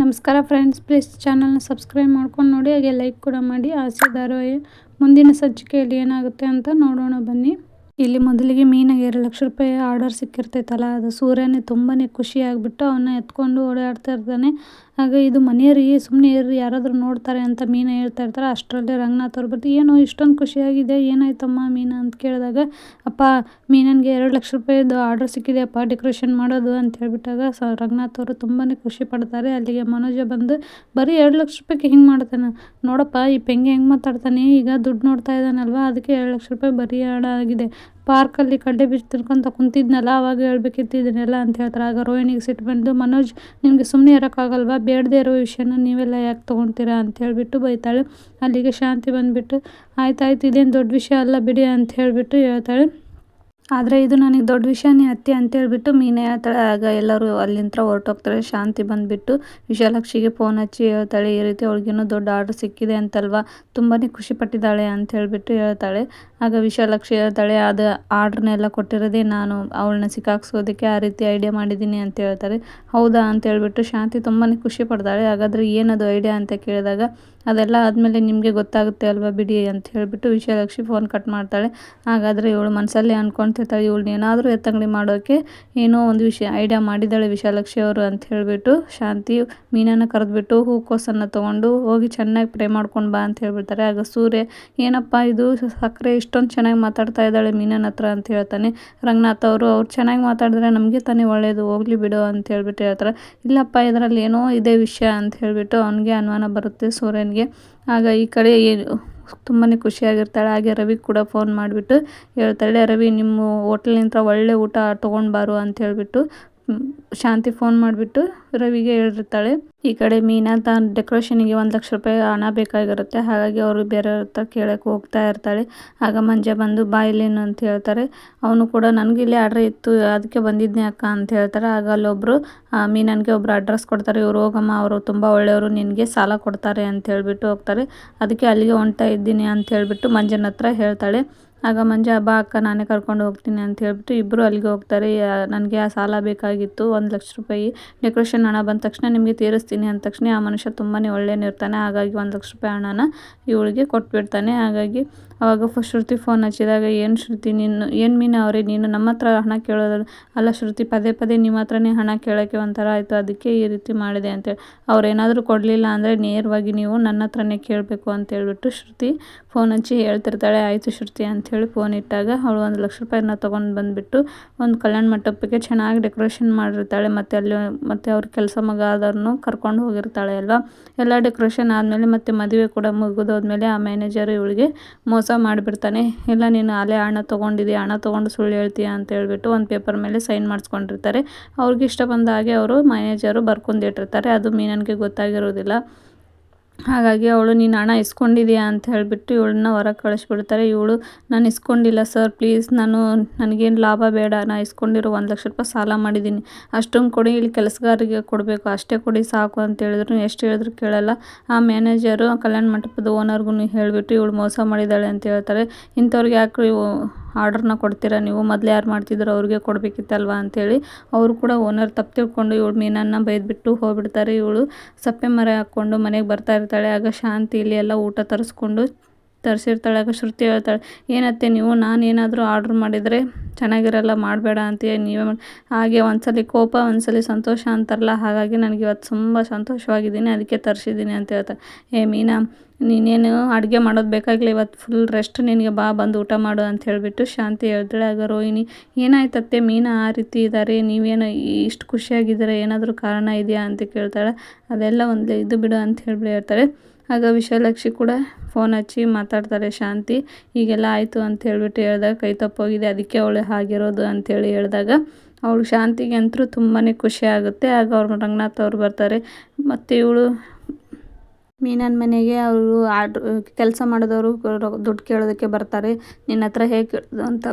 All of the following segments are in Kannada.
ನಮಸ್ಕಾರ ಫ್ರೆಂಡ್ಸ್ ಪ್ಲೀಸ್ ಚಾನಲ್ನ ಸಬ್ಸ್ಕ್ರೈಬ್ ಮಾಡ್ಕೊಂಡು ನೋಡಿ, ಹಾಗೆ ಲೈಕ್ ಕೂಡ ಮಾಡಿ. ಆಸೆ ಧಾರಾವಾಹಿ ಮುಂದಿನ ಸಂಚಿಕೆಯಲ್ಲಿ ಏನಾಗುತ್ತೆ ಅಂತ ನೋಡೋಣ ಬನ್ನಿ. ಇಲ್ಲಿ ಮೊದಲಿಗೆ ಮೀನಾಗೆ ಎರಡು ಲಕ್ಷ ರೂಪಾಯಿ ಆರ್ಡರ್ ಸಿಕ್ಕಿರ್ತೈತಲ್ಲ, ಅದು ಸೂರ್ಯನೇ ತುಂಬಾ ಖುಷಿ ಆಗಿಬಿಟ್ಟು ಅವನ್ನ ಎತ್ಕೊಂಡು ಓಡಾಡ್ತಾ ಇರ್ತಾನೆ. ಆಗ ಇದು ಮನೆಯವರಿಗೆ ಸುಮ್ಮನೆ ಇರ್ರಿ, ಯಾರಾದರೂ ನೋಡ್ತಾರೆ ಅಂತ ಮೀನಾ ಹೇಳ್ತಾ ಇರ್ತಾರೆ. ಅಷ್ಟರಲ್ಲಿ ರಂಗನಾಥ್ ಅವ್ರು ಬರ್ದು ಏನು ಇಷ್ಟೊಂದು ಖುಷಿಯಾಗಿದೆ, ಏನಾಯ್ತಮ್ಮ ಮೀನಾ? ಅಂತ ಕೇಳಿದಾಗ, ಅಪ್ಪ, ಮೀನನ್ಗೆ ಎರಡು ಲಕ್ಷ ರೂಪಾಯಿದು ಆರ್ಡರ್ ಸಿಕ್ಕಿದೆ ಅಪ್ಪ ಡೆಕೋರೇಷನ್ ಮಾಡೋದು, ಅಂತ ಹೇಳ್ಬಿಟ್ಟಾಗ, ಸ, ರಂಗನಾಥ್ ಅವರು ತುಂಬಾ ಖುಷಿ ಪಡ್ತಾರೆ. ಅಲ್ಲಿಗೆ ಮನೋಜ ಬಂದು, ಬರೀ ಎರಡು ಲಕ್ಷ ರೂಪಾಯಿಗೆ ಹಿಂಗೆ ಮಾಡ್ತಾನೆ? ನೋಡಪ್ಪ, ಈ ಪೆಂಗೆ ಹೆಂಗೆ ಮಾತಾಡ್ತಾನೆ? ಈಗ ದುಡ್ಡು ನೋಡ್ತಾ ಇದ್ದಾನಲ್ವ, ಅದಕ್ಕೆ ಎರಡು ಲಕ್ಷ ರೂಪಾಯಿ ಬರೀ ಆಗಿದೆ. ಪಾರ್ಕಲ್ಲಿ ಕಡ್ಡೆ ಬೀಜ ತಿನ್ಕೊಂತ ಕುಂತಿದ್ನಲ್ಲ, ಅವಾಗ ಹೇಳ್ಬೇಕಿತ್ತು ಇದನ್ನೆಲ್ಲ ಅಂತ ಹೇಳ್ತಾರೆ. ಆಗ ರೋಹಿಣಿಗೆ ಸಿಟ್ಟು ಬಂದು, ಮನೋಜ್, ನಿಮಗೆ ಸುಮ್ಮನೆ ಇರೋಕ್ಕಾಗಲ್ವಾ? ಬೇಡದೇ ಇರೋ ವಿಷಯನ ನೀವೆಲ್ಲ ಯಾಕೆ ತೊಗೊಳ್ತೀರಾ ಅಂತ ಹೇಳಿಬಿಟ್ಟು ಬೈತಾಳೆ. ಅಲ್ಲಿಗೆ ಶಾಂತಿ ಬಂದುಬಿಟ್ಟು ಆಯ್ತಾಯ್ತು ಇದೇನು ದೊಡ್ಡ ವಿಷಯ ಅಲ್ಲ ಬಿಡಿ ಅಂತ ಹೇಳಿಬಿಟ್ಟು ಹೇಳ್ತಾಳೆ. ಆದರೆ ಇದು ನನಗೆ ದೊಡ್ಡ ವಿಷಯನೇ ಅತ್ತೆ ಅಂತೇಳ್ಬಿಟ್ಟು ಮೀನೇ ಹೇಳ್ತಾಳೆ. ಆಗ ಎಲ್ಲರೂ ಅಲ್ಲಿಂದ ಹೊರಟೋಗ್ತಾರೆ. ಶಾಂತಿ ಬಂದುಬಿಟ್ಟು ವಿಶಾಲಾಕ್ಷಿಗೆ ಫೋನ್ ಹಚ್ಚಿ ಹೇಳ್ತಾಳೆ, ಈ ರೀತಿ ಅವಳಿಗೇನು ದೊಡ್ಡ ಆರ್ಡ್ರ್ ಸಿಕ್ಕಿದೆ ಅಂತಲ್ವಾ? ತುಂಬಾ ಖುಷಿಪಟ್ಟಿದ್ದಾಳೆ ಅಂತ ಹೇಳಿಬಿಟ್ಟು ಹೇಳ್ತಾಳೆ. ಆಗ ವಿಶಾಲಾಕ್ಷಿ ಹೇಳ್ತಾಳೆ, ಅದು ಆರ್ಡ್ರನ್ನೆಲ್ಲ ಕೊಟ್ಟಿರೋದೇ ನಾನು. ಅವಳನ್ನ ಸಿಕ್ಕಾಕ್ಸೋದಕ್ಕೆ ಆ ರೀತಿ ಐಡಿಯಾ ಮಾಡಿದ್ದೀನಿ ಅಂತ ಹೇಳ್ತಾರೆ. ಹೌದಾ? ಅಂತ ಹೇಳ್ಬಿಟ್ಟು ಶಾಂತಿ ತುಂಬಾ ಖುಷಿ ಪಡ್ತಾಳೆ. ಹಾಗಾದರೆ ಏನದು ಐಡಿಯಾ ಅಂತ ಕೇಳಿದಾಗ, ಅದೆಲ್ಲ ಆದಮೇಲೆ ನಿಮಗೆ ಗೊತ್ತಾಗುತ್ತೆ ಅಲ್ವಾ ಬಿಡಿ ಅಂತ ಹೇಳಿಬಿಟ್ಟು ವಿಶಾಲಾಕ್ಷಿ ಫೋನ್ ಕಟ್ ಮಾಡ್ತಾಳೆ. ಹಾಗಾದರೆ ಇವಳು ಮನಸ್ಸಲ್ಲೇ ಅಂದ್ಕೊಳ್ತಿರ್ತಾಳೆ ಇವಳನ್ನ ಏನಾದರೂ ಎತ್ತಂಗಡಿ ಮಾಡೋಕ್ಕೆ ಏನೋ ಒಂದು ವಿಷಯ ಐಡಿಯಾ ಮಾಡಿದ್ದಾಳೆ ವಿಶಾಲಾಕ್ಷಿ ಅವರು ಅಂತ ಹೇಳಿಬಿಟ್ಟು ಶಾಂತಿ ಮೀನನ್ನು ಕರೆದ್ಬಿಟ್ಟು ಹೂಕೋಸನ್ನು ತೊಗೊಂಡು ಹೋಗಿ ಚೆನ್ನಾಗಿ ಪ್ರೇ ಮಾಡ್ಕೊಂಡು ಬಾ ಅಂತ ಹೇಳ್ಬಿಡ್ತಾರೆ. ಆಗ ಸೂರ್ಯ, ಏನಪ್ಪ ಇದು? ಸಕ್ಕರೆ ಇಷ್ಟೊಂದು ಚೆನ್ನಾಗಿ ಮಾತಾಡ್ತಾ ಇದ್ದಾಳೆ ಮೀನನ ಹತ್ರ ಅಂತ ಹೇಳ್ತಾನೆ. ರಂಗನಾಥ್ ಅವರು, ಅವ್ರು ಚೆನ್ನಾಗಿ ಮಾತಾಡಿದ್ರೆ ನಮಗೆ ತಾನೇ ಒಳ್ಳೆಯದು ಹೋಗ್ಲಿ ಬಿಡು ಅಂತ ಹೇಳ್ಬಿಟ್ಟು ಹೇಳ್ತಾರೆ. ಇಲ್ಲಪ್ಪ, ಇದರಲ್ಲಿ ಏನೋ ಇದೆ ವಿಷಯ ಅಂತ ಹೇಳಿಬಿಟ್ಟು ಅವನಿಗೆ ಅನುಮಾನ ಬರುತ್ತೆ ಸೂರ್ಯನಿಗೆ. ಆಗ ಈ ಕಡೆ ತುಂಬಾ ಖುಷಿಯಾಗಿರ್ತಾಳೆ. ಹಾಗೆ ರವಿ ಕೂಡ ಫೋನ್ ಮಾಡಿಬಿಟ್ಟು ಹೇಳ್ತಾಳೆ, ರವಿ, ನಿಮ್ಮ ಹೋಟ್ಲಿಂದ ಒಳ್ಳೆ ಊಟ ತೊಗೊಂಡು ಬಾರು ಅಂತ ಹೇಳಿಬಿಟ್ಟು ಶಾಂತಿ ಫೋನ್ ಮಾಡಿಬಿಟ್ಟು ರವಿಗೆ ಹೇಳಿರ್ತಾಳೆ ಈ ಕಡೆ ಮೀನಾ ತಾನು ಡೆಕೋರೇಷನಿಗೆ ಒಂದು ಲಕ್ಷ ರೂಪಾಯಿ ಹಣ ಬೇಕಾಗಿರುತ್ತೆ, ಹಾಗಾಗಿ ಅವರು ಬೇರೆಯವ್ರ ಹತ್ರ ಕೇಳೋಕ್ಕೆ ಹೋಗ್ತಾ ಇರ್ತಾಳೆ. ಆಗ ಮಂಜ ಬಂದು ಬಾಯಿಲೇನು ಅಂತ ಹೇಳ್ತಾರೆ. ಅವನು ಕೂಡ, ನನಗೆ ಇಲ್ಲಿ ಆರ್ಡ್ರ್ ಇತ್ತು, ಅದಕ್ಕೆ ಬಂದಿದ್ದೆ ಅಕ್ಕ ಅಂತ ಹೇಳ್ತಾರೆ. ಆಗ ಅಲ್ಲೊಬ್ಬರು ಮೀನನ್ಗೆ ಒಬ್ರು ಅಡ್ರೆಸ್ ಕೊಡ್ತಾರೆ. ಇವ್ರು ಹೋಗಮ್ಮ ಅವರು ತುಂಬ ಒಳ್ಳೆಯವರು, ನಿನಗೆ ಸಾಲ ಕೊಡ್ತಾರೆ ಅಂತ ಹೇಳಿಬಿಟ್ಟು ಹೋಗ್ತಾರೆ. ಅದಕ್ಕೆ ಅಲ್ಲಿಗೆ ಹೊಂಟಾ ಇದ್ದೀನಿ ಅಂತ ಹೇಳಿಬಿಟ್ಟು ಮಂಜನ ಹತ್ರ ಹೇಳ್ತಾಳೆ. ಆಗ ಮಂಜ, ಬಾ ಅಕ್ಕ, ನಾನೇ ಕರ್ಕೊಂಡು ಹೋಗ್ತೀನಿ ಅಂತ ಹೇಳ್ಬಿಟ್ಟು ಇಬ್ಬರು ಅಲ್ಲಿಗೆ ಹೋಗ್ತಾರೆ. ನನಗೆ ಆ ಸಾಲ ಬೇಕಾಗಿತ್ತು, ಒಂದು ಲಕ್ಷ ರೂಪಾಯಿ ಡೆಕೋರೇಷನ್ ಹಣ ಬಂದ ತಕ್ಷಣ ನಿಮಗೆ ತೀರಿಸ್ತೀನಿ ಅಂದ ತಕ್ಷಣ ಆ ಮನುಷ್ಯ ತುಂಬಾ ಒಳ್ಳೆಯನಿರ್ತಾನೆ ಹಾಗಾಗಿ ಒಂದು ಲಕ್ಷ ರೂಪಾಯಿ ಹಣನ ಇವಳಿಗೆ ಕೊಟ್ಬಿಡ್ತಾನೆ. ಹಾಗಾಗಿ ಅವಾಗ ಫಸ್ಟ್ ಶ್ರುತಿ ಫೋನ್ ಹಚ್ಚಿದಾಗ, ಏನು ಶ್ರುತಿ, ನೀನು, ಏನು ಮೀನು ಅವರೇ, ನೀನು ನಮ್ಮ ಹತ್ರ ಹಣ ಕೇಳೋದ್ರ ಅಲ್ಲ ಶ್ರುತಿ, ಪದೇ ಪದೇ ನಿಮ್ಮ ಹತ್ರನೇ ಹಣ ಕೇಳೋಕ್ಕೆ ಒಂಥರ ಆಯಿತು, ಅದಕ್ಕೆ ಈ ರೀತಿ ಮಾಡಿದೆ ಅಂತೇಳಿ ಅವ್ರು ಏನಾದರೂ ಕೊಡಲಿಲ್ಲ ಅಂದರೆ ನೇರವಾಗಿ ನೀವು ನನ್ನ ಹತ್ರನೇ ಕೇಳಬೇಕು ಅಂತೇಳ್ಬಿಟ್ಟು ಶ್ರುತಿ ಫೋನ್ ಹಚ್ಚಿ ಹೇಳ್ತಿರ್ತಾಳೆ, ಆಯಿತು ಶ್ರುತಿ ಅಂಥೇಳಿ ಫೋನ್ ಇಟ್ಟಾಗ ಅವಳು ಒಂದು ಲಕ್ಷ ರೂಪಾಯಿನ ತೊಗೊಂಡು ಬಂದುಬಿಟ್ಟು ಒಂದು ಕಲ್ಯಾಣ ಮಂಟಪಕ್ಕೆ ಚೆನ್ನಾಗಿ ಡೆಕೋರೇಷನ್ ಮಾಡಿರ್ತಾಳೆ, ಮತ್ತು ಅಲ್ಲಿ, ಮತ್ತು ಅವ್ರ ಕೆಲಸ ಮಗ ಆದವ್ರನ್ನು ಕರ್ಕೊಂಡು ಹೋಗಿರ್ತಾಳೆ ಅಲ್ವಾ? ಎಲ್ಲ ಡೆಕೋರೇಷನ್ ಆದಮೇಲೆ ಮತ್ತು ಮದುವೆ ಕೂಡ ಮುಗಿದೋದ್ಮೇಲೆ ಆ ಮ್ಯಾನೇಜರ್ ಇವಳಿಗೆ ಮೋಸ ಮಾಡಿಬಿಡ್ತಾನೆ, ಇಲ್ಲ, ನೀನು ಅಲೆ ಹಣ ತೊಗೊಂಡಿದ್ದೀಯ ಹಣ ತೊಗೊಂಡು ಸುಳ್ಳು ಹೇಳ್ತೀಯ? ಅಂತ ಹೇಳ್ಬಿಟ್ಟು ಒಂದು ಪೇಪರ್ ಮೇಲೆ ಸೈನ್ ಮಾಡಿಸ್ಕೊಂಡಿರ್ತಾರೆ. ಅವ್ರಿಗೆ ಇಷ್ಟ ಬಂದ ಹಾಗೆ ಅವರು ಮ್ಯಾನೇಜರು ಬರ್ಕೊಂಡಿಟ್ಟಿರ್ತಾರೆ ಅದು ಮೀನನ್ಗೆ ಗೊತ್ತಾಗಿರೋದಿಲ್ಲ. ಹಾಗಾಗಿ ಅವಳು, ನೀನು ಹಣ ಇಸ್ಕೊಂಡಿದೀಯಾ? ಅಂತ ಹೇಳಿಬಿಟ್ಟು ಇವಳನ್ನ ಹೊರಗೆ ಕಳಿಸ್ಬಿಡ್ತಾರೆ. ಇವಳು, ನಾನು ಇಸ್ಕೊಂಡಿಲ್ಲ ಸರ್, ಪ್ಲೀಸ್. ನಾನು, ನನಗೇನು ಲಾಭ ಬೇಡ. ನಾ ಇಸ್ಕೊಂಡಿರೋ ಒಂದು ಲಕ್ಷ ರೂಪಾಯಿ ಸಾಲ ಮಾಡಿದ್ದೀನಿ. ಅಷ್ಟೊಂದು ಕೊಡಿ, ಇಲ್ಲಿ ಕೆಲಸಗಾರಿಗೆ ಕೊಡಬೇಕು. ಅಷ್ಟೇ ಕೊಡಿ, ಸಾಕು ಅಂತ ಹೇಳಿದ್ರು. ಎಷ್ಟು ಹೇಳಿದ್ರು ಕೇಳಲ್ಲ. ಆ ಮ್ಯಾನೇಜರು ಕಲ್ಯಾಣ ಮಂಟಪದ ಓನರ್ಗೂ ಹೇಳಿಬಿಟ್ಟು ಇವಳು ಮೋಸ ಮಾಡಿದ್ದಾಳೆ ಅಂತ ಹೇಳ್ತಾರೆ. ಇಂಥವ್ರಿಗೆ ಯಾಕೆ ಆರ್ಡ್ರನ್ನ ಕೊಡ್ತೀರಾ ನೀವು? ಮೊದಲು ಯಾರು ಮಾಡ್ತಿದ್ರು ಅವ್ರಿಗೆ ಕೊಡಬೇಕಿತ್ತಲ್ವ ಅಂಥೇಳಿ ಅವರು ಕೂಡ ಓನರ್ ತಪ್ಪು ತಿಳ್ಕೊಂಡು ಇವಳು ಮೀನನ್ನು ಬೈದ್ಬಿಟ್ಟು ಹೋಗ್ಬಿಡ್ತಾರೆ. ಇವಳು ಸಪ್ಪೆ ಮರ ಹಾಕ್ಕೊಂಡು ಮನೆಗೆ ಬರ್ತಾ ಇರ್ತಾಳೆ. ಆಗ ಶಾಂತಿ ಇಲ್ಲಿ ಎಲ್ಲ ಊಟ ತರಿಸ್ಕೊಂಡು ತರಿಸಿರ್ತಾಳೆ, ಆಗ ಶ್ರುತಿ ಹೇಳ್ತಾಳೆ, ಏನತ್ತೆ ನೀವು? ನಾನು ಏನಾದರೂ ಆರ್ಡ್ರ್ ಮಾಡಿದರೆ ಚೆನ್ನಾಗಿರಲ್ಲ, ಮಾಡಬೇಡ ಅಂತ ನೀವೇ ಮಾಡಿ ಹಾಗೆ ಒಂದ್ಸಲಿ ಕೋಪ, ಒಂದ್ಸಲಿ ಸಂತೋಷ ಅಂತಾರಲ್ಲ, ಹಾಗಾಗಿ ನನಗೆ ಇವತ್ತು ತುಂಬ ಸಂತೋಷವಾಗಿದ್ದೀನಿ, ಅದಕ್ಕೆ ತರಿಸಿದ್ದೀನಿ ಅಂತ ಹೇಳ್ತಾಳೆ. ಏ ಮೀನಾ, ನೀನೇನು ಅಡುಗೆ ಮಾಡೋದು ಬೇಕಾಗಿಲ್ಲ ಇವತ್ತು ಫುಲ್ ರೆಸ್ಟ್ ನಿನಗೆ ಬಾ, ಬಂದು ಊಟ ಮಾಡು ಅಂತ ಹೇಳಿಬಿಟ್ಟು ಶಾಂತಿ ಹೇಳ್ತಾಳೆ. ಆಗ ರೋಹಿಣಿ, ಏನಾಯ್ತತ್ತೆ ಮೀನಾ, ಆ ರೀತಿ ಇದ್ದಾರೆ ನೀವೇನು ಇಷ್ಟು ಖುಷಿಯಾಗಿದ್ದೀರ? ಏನಾದರೂ ಕಾರಣ ಇದೆಯಾ? ಅಂತ ಕೇಳ್ತಾಳೆ. ಅದೆಲ್ಲ ಒಂದು ಇದು ಬಿಡು ಅಂತ ಹೇಳ್ಬಿಟ್ಟು ಹೇಳ್ತಾರೆ ಆಗ ವಿಶಾಲಾಕ್ಷಿ ಕೂಡ ಫೋನ್ ಹಚ್ಚಿ ಮಾತಾಡ್ತಾರೆ, ಶಾಂತಿ ಹೀಗೆಲ್ಲ ಆಯಿತು ಅಂತ ಹೇಳಿಬಿಟ್ಟು ಹೇಳಿದಾಗ ಕೈ ತಪ್ಪೋಗಿದೆ, ಅದಕ್ಕೆ ಅವಳು ಹಾಗಿರೋದು ಅಂತೇಳಿ ಹೇಳಿದಾಗ ಅವಳು ಶಾಂತಿಗೆ ಅಂತೂ ತುಂಬಾ ಖುಷಿ ಆಗುತ್ತೆ. ಆಗ ಅವ್ರ ರಂಗನಾಥ್ ಅವ್ರು ಬರ್ತಾರೆ. ಮತ್ತು ಇವಳು ಮೀನನ ಮನೆಗೆ ಅವರು ಆರ್ಡ್ರ್ ಕೆಲಸ ಮಾಡಿದವರು ದುಡ್ಡು ಕೇಳೋದಕ್ಕೆ ಬರ್ತಾರೆ. ನಿನ್ನ ಹತ್ರ ಹೇಗೆ ಅಂತ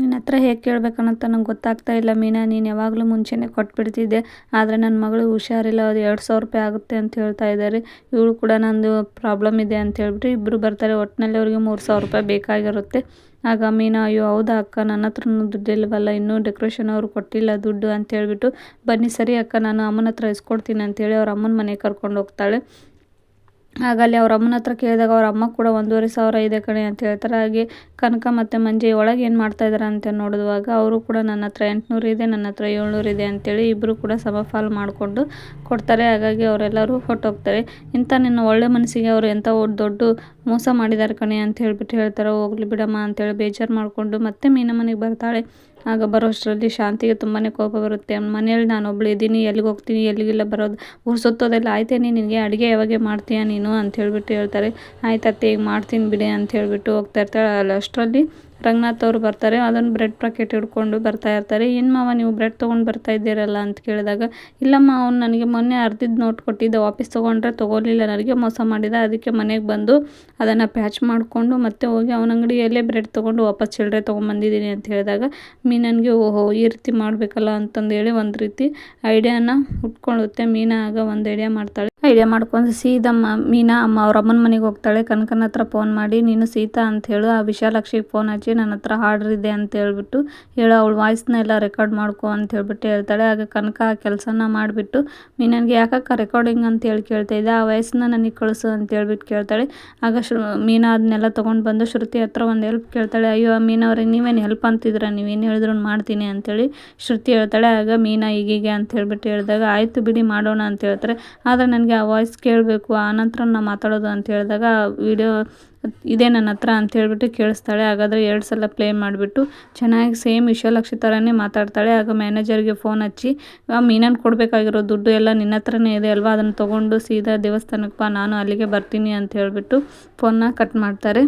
ನಿನ್ನ ಹತ್ರ ಹೇಗೆ ಕೇಳಬೇಕನ್ನಂತ ನಂಗೆ ಗೊತ್ತಾಗ್ತಾ ಇಲ್ಲ ಮೀನಾ. ನೀನು ಯಾವಾಗಲೂ ಮುಂಚೆನೇ ಕೊಟ್ಬಿಡ್ತಿದ್ದೆ. ಆದರೆ ನನ್ನ ಮಗಳು ಹುಷಾರಿಲ್ಲ. ಅದು ಎರಡು ಸಾವಿರ ರೂಪಾಯಿ ಆಗುತ್ತೆ ಅಂತ ಹೇಳ್ತಾ ಇದ್ದಾರೆ ಇವಳು ಕೂಡ ನಂದು ಪ್ರಾಬ್ಲಮ್ ಇದೆ ಅಂತ ಹೇಳ್ಬಿಟ್ಟು ಇಬ್ಬರು ಬರ್ತಾರೆ. ಒಟ್ಟಿನಲ್ಲಿ ಅವ್ರಿಗೆ ಮೂರು ಸಾವಿರ ರೂಪಾಯಿ ಬೇಕಾಗಿರುತ್ತೆ. ಆಗ ಮೀನಾ, ಅಯ್ಯೋ, ಹೌದಾ ಅಕ್ಕ? ನನ್ನ ಹತ್ರನೂ ದುಡ್ಡು ಇನ್ನೂ ಡೆಕೋರೇಷನ್ ಅವ್ರು ಕೊಟ್ಟಿಲ್ಲ ದುಡ್ಡು ಅಂತ ಹೇಳ್ಬಿಟ್ಟು, ಬನ್ನಿ ಸರಿ ಅಕ್ಕ, ನಾನು ಅಮ್ಮನ ಹತ್ರ ಇಸ್ಕೊಡ್ತೀನಿ ಅಂತೇಳಿ ಅವ್ರ ಅಮ್ಮನ ಮನೆಗೆ ಕರ್ಕೊಂಡು ಹೋಗ್ತಾಳೆ. ಆಗ ಅಲ್ಲಿ ಅವ್ರ ಅಮ್ಮನ ಹತ್ರ ಕೇಳಿದಾಗ ಅವ್ರ ಅಮ್ಮ ಕೂಡ ಒಂದೂವರೆ ಸಾವಿರ ಇದೆ ಕಣೆ ಅಂತ ಹೇಳ್ತಾರೆ. ಹಾಗೆ ಕನಕ ಮತ್ತು ಮಂಜೆ ಒಳಗೆ ಏನು ಮಾಡ್ತಾ ಇದ್ದಾರೆ ಅಂತ ನೋಡಿದಾಗ ಅವರು ಕೂಡ ನನ್ನ ಹತ್ರ ಎಂಟುನೂರು ಇದೆ, ನನ್ನ ಹತ್ರ ಏಳ್ನೂರು ಇದೆ ಅಂತೇಳಿ ಇಬ್ಬರು ಕೂಡ ಸಮಪಾಲು ಮಾಡಿಕೊಂಡು ಕೊಡ್ತಾರೆ. ಹಾಗಾಗಿ ಅವರೆಲ್ಲರೂ ಹೊಟ್ಟೋಗ್ತಾರೆ ಇಂಥ ನಿನ್ನ ಒಳ್ಳೆ ಮನಸ್ಸಿಗೆ ಅವರು ಎಂಥ ದೊಡ್ಡ ಮೋಸ ಮಾಡಿದ್ದಾರೆ ಕಣೆ ಅಂತ ಹೇಳ್ಬಿಟ್ಟು ಹೇಳ್ತಾರೆ. ಹೋಗ್ಲಿ ಬಿಡಮ್ಮ ಅಂತೇಳಿ ಬೇಜಾರು ಮಾಡಿಕೊಂಡು ಮತ್ತೆ ಮೀನ ಮನೆಗೆ ಬರ್ತಾಳೆ. ಆಗ ಬರೋಷ್ಟರಲ್ಲಿ ಶಾಂತಿಗೆ ತುಂಬಾ ಕೋಪ ಬರುತ್ತೆ. ಮನೇಲಿ ನಾನು ಒಬ್ಳು ಇದ್ದೀನಿ, ಎಲ್ಲಿಗೆ ಹೋಗ್ತೀನಿ, ಎಲ್ಲಿಗೆಲ್ಲ ಬರೋದು, ಊರು ಸುತ್ತೋದೆಲ್ಲ ಆಯ್ತೇನೆ ನಿನಗೆ ಅಡುಗೆ ಯಾವಾಗ ಮಾಡ್ತೀಯಾ ನೀನು? ಅಂತ ಹೇಳ್ಬಿಟ್ಟು ಹೇಳ್ತಾರೆ. ಆಯ್ತತ್ತೆ ಈಗ ಮಾಡ್ತೀನಿ ಬಿಡಿ ಅಂತ ಹೇಳ್ಬಿಟ್ಟು ಹೋಗ್ತಾ ಇರ್ತಾಳೆ. ಅಲ್ಲಿ ಅಷ್ಟರಲ್ಲಿ ರಂಗನಾಥ್ ಅವರು ಬರ್ತಾರೆ, ಅದನ್ನು ಬ್ರೆಡ್ ಪ್ಯಾಕೆಟ್ ಹಿಡ್ಕೊಂಡು ಬರ್ತಾ ಇರ್ತಾರೆ. ಏನು ಮಾವ, ನೀವು ಬ್ರೆಡ್ ತೊಗೊಂಡು ಬರ್ತಾ ಇದ್ದೀರಲ್ಲ ಅಂತ ಕೇಳಿದಾಗ, ಇಲ್ಲಮ್ಮ, ಅವ್ನು ನನಗೆ ಮೊನ್ನೆ ಅರ್ಧದ ನೋಟ್ ಕೊಟ್ಟಿದ್ದೆ, ವಾಪಸ್ ತೊಗೊಂಡ್ರೆ ತೊಗೊಲಿಲ್ಲ ನನಗೆ ಮೋಸ ಮಾಡಿದ, ಅದಕ್ಕೆ ಮನೆಗೆ ಬಂದು ಅದನ್ನು ಪ್ಯಾಚ್ ಮಾಡಿಕೊಂಡು ಮತ್ತೆ ಹೋಗಿ ಅವನ ಅಂಗಡಿಯಲ್ಲೇ ಬ್ರೆಡ್ ತೊಗೊಂಡು ವಾಪಸ್ ಚಿಲ್ಲರೆ ತೊಗೊಂಬಂದಿದ್ದೀನಿ ಅಂತ ಹೇಳಿದಾಗ, ಮೀನನಿಗೆ ಓಹೋ, ಈ ರೀತಿ ಮಾಡಬೇಕಲ್ಲ ಅಂತಂದೇಳಿ ಒಂದು ರೀತಿ ಐಡಿಯಾನ ಹುಟ್ಕೊಳ್ಳುತ್ತೆ ಮೀನಾಗ ಒಂದು ಐಡಿಯಾ ಮಾಡ್ತಾಳೆ. ಐಡಿಯಾ ಮಾಡ್ಕೊಂಡು ಸೀದಮ್ಮ ಮೀನಾ ಅಮ್ಮ ಅವ್ರ ಅಮ್ಮನ ಮನೆಗೆ ಹೋಗ್ತಾಳೆ. ಕನಕನ ಹತ್ರ ಫೋನ್ ಮಾಡಿ, ನೀನು ಸೀತಾ ಅಂತ ಹೇಳು. ಆ ವಿಶಾಲಾಕ್ಷಿಗೆ ಫೋನ್ ಹಚ್ಚಿ ನನ್ನ ಹತ್ರ ಆರ್ಡ್ರ್ ಇದೆ ಅಂತ ಹೇಳ್ಬಿಟ್ಟು ಹೇಳು. ಅವಳು ವಾಯ್ಸ್ನ ಎಲ್ಲ ರೆಕಾರ್ಡ್ ಮಾಡ್ಕೊ ಅಂತ ಹೇಳ್ಬಿಟ್ಟು ಹೇಳ್ತಾಳೆ. ಆಗ ಕನಕ ಆ ಕೆಲಸನ ಮಾಡಿಬಿಟ್ಟು, ಮೀನನ್ಗೆ ಯಾಕಕ್ಕ ರೆಕಾರ್ಡಿಂಗ್ ಅಂತ ಹೇಳಿ ಕೇಳ್ತಾ ಇದ್ದೆ. ಆ ವಾಯ್ಸ್ನ ನನಗೆ ಕಳಿಸು ಅಂತ ಹೇಳ್ಬಿಟ್ಟು ಕೇಳ್ತಾಳೆ. ಆಗ ಶೃ, ಮೀನಾ ಅದನ್ನೆಲ್ಲ ತೊಗೊಂಡು ಬಂದು ಶ್ರುತಿ ಹತ್ರ ಒಂದು ಹೆಲ್ಪ್ ಕೇಳ್ತಾಳೆ. ಅಯ್ಯೋ ಮೀನವ್ರಿಗೆ ನೀವೇನು ಹೆಲ್ಪ್ ಅಂತಿದ್ರ ನೀವೇನು ಹೇಳಿದ್ರು ಮಾಡ್ತೀನಿ ಅಂತೇಳಿ ಶ್ರುತಿ ಹೇಳ್ತಾಳೆ. ಆಗ ಮೀನಾ ಈಗೀಗೆ ಅಂತ ಹೇಳ್ಬಿಟ್ಟು ಹೇಳಿದಾಗ, ಆಯಿತು ಬಿಡಿ ಮಾಡೋಣ ಅಂತ ಹೇಳ್ತಾರೆ. ಆದರೆ ನನಗೆ ವಾಯ್ಸ್ ಕೇಳಬೇಕು ಆನಂತರ ನಾ ಮಾತಾಡೋದು ಅಂತ ಹೇಳಿದಾಗ ವಿಡಿಯೋ ಇದೆ ನನ್ನ ಹತ್ರ ಅಂತ ಹೇಳಿಬಿಟ್ಟು ಕೇಳಿಸ್ತಾಳೆ. ಹಾಗಾದರೆ ಎರಡು ಸಲ ಪ್ಲೇ ಮಾಡಿಬಿಟ್ಟು ಚೆನ್ನಾಗಿ ಸೇಮ್ ವಿಶ್ವಲಕ್ಷಿ ಥರನೇ ಮಾತಾಡ್ತಾಳೆ. ಆಗ ಮ್ಯಾನೇಜರ್ಗೆ ಫೋನ್ ಹಚ್ಚಿ ಮೀನನ್ನು ಕೊಡಬೇಕಾಗಿರೋ ದುಡ್ಡು ಎಲ್ಲ ನಿನ್ನ ಹತ್ರನೇ ಇದೆ ಅಲ್ವಾ? ಅದನ್ನು ತೊಗೊಂಡು ಸೀದಾ ದೇವಸ್ಥಾನಕ್ಕೆ ನಾನು ಅಲ್ಲಿಗೆ ಬರ್ತೀನಿ ಅಂತ ಹೇಳಿಬಿಟ್ಟು ಫೋನ್ನ ಕಟ್ ಮಾಡ್ತಾರೆ.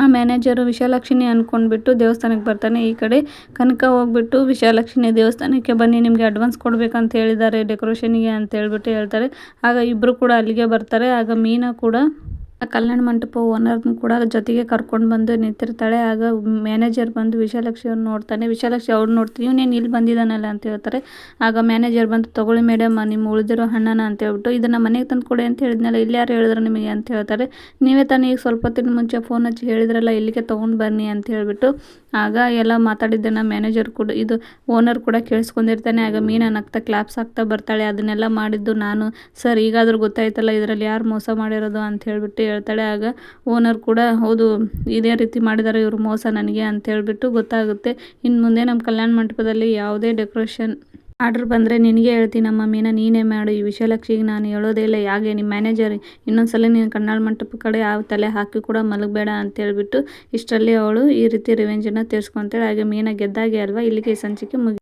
ಆ ಮ್ಯಾನೇಜರು ವಿಶಾಲಾಕ್ಷಿನಿ ಅಂದ್ಕೊಂಡ್ಬಿಟ್ಟು ದೇವಸ್ಥಾನಕ್ಕೆ ಬರ್ತಾನೆ ಈ ಕಡೆ. ಕನಕ ಹೋಗ್ಬಿಟ್ಟು ವಿಶಾಲಾಕ್ಷಿನಿ ದೇವಸ್ಥಾನಕ್ಕೆ ಬನ್ನಿ, ನಿಮಗೆ ಅಡ್ವಾನ್ಸ್ ಕೊಡಬೇಕಂತ ಹೇಳಿದ್ದಾರೆ ಡೆಕೋರೇಷನಿಗೆ ಅಂತ ಹೇಳ್ಬಿಟ್ಟು ಹೇಳ್ತಾರೆ. ಆಗ ಇಬ್ಬರು ಕೂಡ ಅಲ್ಲಿಗೆ ಬರ್ತಾರೆ, ಆಗ ಮೀನಾ ಕೂಡ ಕಲ್ಯಾಣ ಮಂಟಪ ಓನರ್ನ ಕೂಡ ಜೊತೆಗೆ ಕರ್ಕೊಂಡು ಬಂದು ನಿಂತಿರ್ತಾಳೆ. ಆಗ ಮ್ಯಾನೇಜರ್ ಬಂದು ವಿಶಾಲಕ್ಷಿ ಅವ್ರು ನೋಡ್ತಾನೆ. ವಿಶಾಲಕ್ಷಿ ಅವ್ರು ನೋಡ್ತೀನಿ, ಇವನೇನು ಇಲ್ಲಿ ಬಂದಿದ್ದಾನಲ್ಲ ಅಂತ ಹೇಳ್ತಾರೆ. ಆಗ ಮ್ಯಾನೇಜರ್ ಬಂದು, ತಗೊಳ್ಳಿ ಮೇಡಮ್ ನಿಮ್ಮ ಉಳಿದಿರೋ ಹಣ್ಣನ, ಅಂತ ಹೇಳ್ಬಿಟ್ಟು, ಇದನ್ನು ಮನೆಗೆ ತಂದು ಕೊಡಿ ಅಂತ ಹೇಳಿದ್ನಲ್ಲ, ಇಲ್ಲಿ ಯಾರು ಹೇಳಿದ್ರು ನಿಮಗೆ? ಅಂತ ಹೇಳ್ತಾರೆ. ನೀವೇ ತಾನೇ ಈಗ ಸ್ವಲ್ಪ ಹೊತ್ತಿನ ಮುಂಚೆ ಫೋನ್ ಹಚ್ಚಿ ಹೇಳಿದ್ರಲ್ಲ, ಇಲ್ಲಿಗೆ ತೊಗೊಂಡು ಬನ್ನಿ ಅಂತ ಹೇಳಿಬಿಟ್ಟು, ಆಗ ಎಲ್ಲ ಮಾತಾಡಿದ್ದನ್ನು ಮ್ಯಾನೇಜರ್ ಕೂಡ, ಇದು ಓನರ್ ಕೂಡ ಕೇಳಿಸ್ಕೊಂಡಿರ್ತಾನೆ. ಆಗ ಮೀನ ನಗ್ತಾ ಕ್ಲಾಪ್ಸ್ ಆಗ್ತಾ ಬರ್ತಾಳೆ. ಅದನ್ನೆಲ್ಲ ಮಾಡಿದ್ದು ನಾನು. ಸರ್, ಈಗಾದರೂ ಗೊತ್ತಾಯ್ತಲ್ಲ, ಇದರಲ್ಲಿ ಯಾರು ಮೋಸ ಮಾಡಿರೋದು? ಅಂತ ಹೇಳ್ಬಿಟ್ಟು ಹೇಳ್ತಾಳೆ, ಆಗ ಓನರ್ ಕೂಡ, ಹೌದು, ಇದೇ ರೀತಿ ಮಾಡಿದ್ದಾರೆ ಇವರು ಮೋಸ ನನಗೆ ಅಂತ ಹೇಳ್ಬಿಟ್ಟು ಗೊತ್ತಾಗುತ್ತೆ. ಇನ್ನು ಮುಂದೆ ನಮ್ಮ ಕಲ್ಯಾಣ ಮಂಟಪದಲ್ಲಿ ಯಾವುದೇ ಡೆಕೋರೇಷನ್ ಆರ್ಡ್ರ್ ಬಂದರೆ ನಿನಗೆ ಹೇಳ್ತೀನಮ್ಮ ಮೀನ, ನೀನೇ ಮಾಡು. ಈ ವಿಷಯಲಕ್ಷಿಗೆ ನಾನು ಹೇಳೋದೇ ಇಲ್ಲ. ಯಾಕೆ ನಿಮ್ಮ ಮ್ಯಾನೇಜರ್ ಇನ್ನೊಂದ್ಸಲ ನೀನು ಕಣ್ಣಾಳ ಮಂಟಪ ಕಡೆ ಯಾವ ತಲೆ ಹಾಕಿ ಕೂಡ ಮಲಗಬೇಡ ಅಂತ ಹೇಳ್ಬಿಟ್ಟು, ಇಷ್ಟರಲ್ಲಿ ಅವಳು ಈ ರೀತಿ ರಿವೆಂಜನ್ನು ತೀರ್ಸ್ಕೊತಾಳೆ. ಹಾಗೆ ಮೀನಾ ಗೆದ್ದಾಗೆ ಅಲ್ವಾ? ಇಲ್ಲಿಗೆ ಸಂಚಿಕೆ ಮುಗಿ